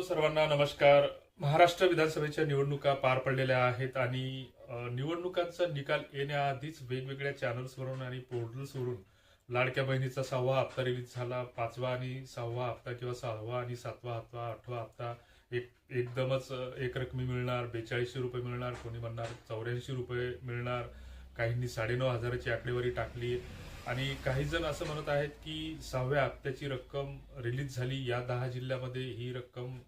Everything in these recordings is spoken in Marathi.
सर्वांना नमस्कार. महाराष्ट्र विधानसभेच्या निवडणुका पार पडलेल्या आहेत आणि निवडणुकांचा निकाल येण्याआधीच वेगवेगळ्या चॅनल्सवरून आणि पोर्टल्सवरून लाडक्या बहिणीचा सहावा हप्ता रिलीज झाला. पाचवा आणि सहावा हप्ता किंवा सहावा आणि सातवा हप्ता आठवा हप्ता एक एकदमच एक रकमी मिळणार बेचाळीसशे रुपये मिळणार कोणी म्हणणार चौऱ्याऐंशी रुपये मिळणार काहींनी साडेनऊ हजाराची आकडेवारी टाकली. आणि काही जण असं म्हणत आहेत की सहाव्या हप्त्याची रक्कम रिलीज झाली. या दहा जिल्ह्यामध्ये ही रक्कम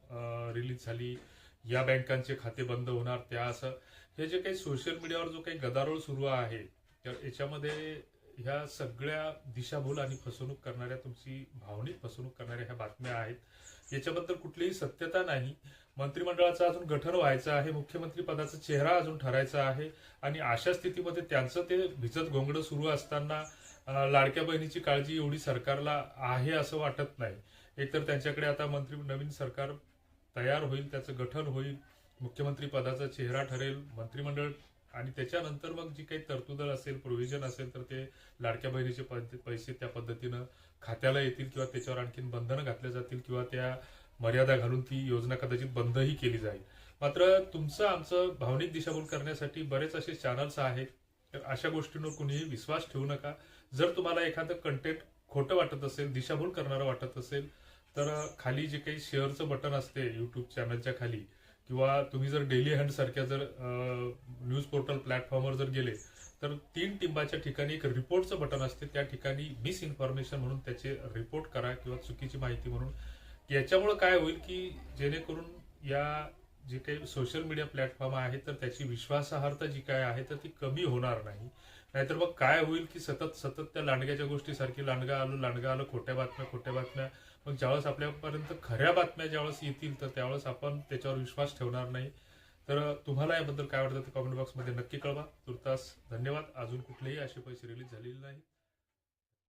रिलीज झाली. या बँकांचे खाते बंद होणार त्या असं. हे जे काही सोशल मीडियावर जो काही गदारोळ सुरू आहे तर याच्यामध्ये ह्या सगळ्या दिशाभूल आणि फसवणूक करणाऱ्या तुमची भावनिक फसवणूक करणाऱ्या ह्या बातम्या आहेत. याच्याबद्दल कुठलीही सत्यता नाही. मंत्रिमंडळाचं अजून गठन व्हायचं आहे मुख्यमंत्री पदाचा चेहरा अजून ठरायचा आहे. आणि अशा स्थितीमध्ये त्यांचं ते भिजत घोंगडं सुरू असताना लाडक्या बहिणीची काळजी एवढी सरकारला आहे असं वाटत नाही. एकतर त्यांच्याकडे आता मंत्री नवीन सरकार तयार होईल त्याचं गठन होईल मुख्यमंत्री पदाचा चेहरा ठरेल मंत्रिमंडळ आणि त्याच्यानंतर मग जी काही तरतूद असेल प्रोव्हिजन असेल तर ते लाडक्या बहिणीचे पैसे त्या पद्धतीनं खात्याला येतील किंवा त्याच्यावर आणखीन बंधनं घातल्या जातील किंवा त्या मर्यादा घालून ती योजना कदाचित बंदही केली जाईल. मात्र तुमचं आमचं भावनिक दिशाभूल करण्यासाठी बरेच असे चॅनल्स आहेत. तर अशा गोष्टींवर कुणीही विश्वास ठेवू नका. जर तुम्हाला एखादं कंटेंट खोटं वाटत असेल दिशाभूल करणारं वाटत असेल तर खाली जे काही शेअरचं बटन असते युट्यूब चॅनलच्या खाली किंवा तुम्ही जर डेली हंड सारख्या जर न्यूज पोर्टल प्लॅटफॉर्मवर जर गेले तर तीन टिंबाच्या ठिकाणी एक रिपोर्टचं बटन असते. त्या ठिकाणी मिस इन्फॉर्मेशन म्हणून त्याचे रिपोर्ट करा किंवा चुकीची माहिती म्हणून. याच्यामुळे काय होईल की जेणेकरून या जे काही सोशल मीडिया प्लॅटफॉर्म आहे तर त्याची विश्वासार्हता जी काय आहे तर ती कमी होणार नाही. नाहीतर मग काय होईल की सतत सतत त्या लांडग्याच्या गोष्टीसारखी लांडगा आलो लांडगा आलो खोट्या बातम्या खोट्या बातम्या. मग ज्यावेळेस आपल्यापर्यंत खऱ्या बातम्या ज्यावेळेस येतील तर त्यावेळेस आपण त्याच्यावर विश्वास ठेवणार नाही. तर तुम्हाला याबद्दल काय वाटतं ते कॉमेंट बॉक्समध्ये नक्की कळवा. तुर्तास धन्यवाद. अजून कुठलेही असे पैसे रिलीज झालेले नाही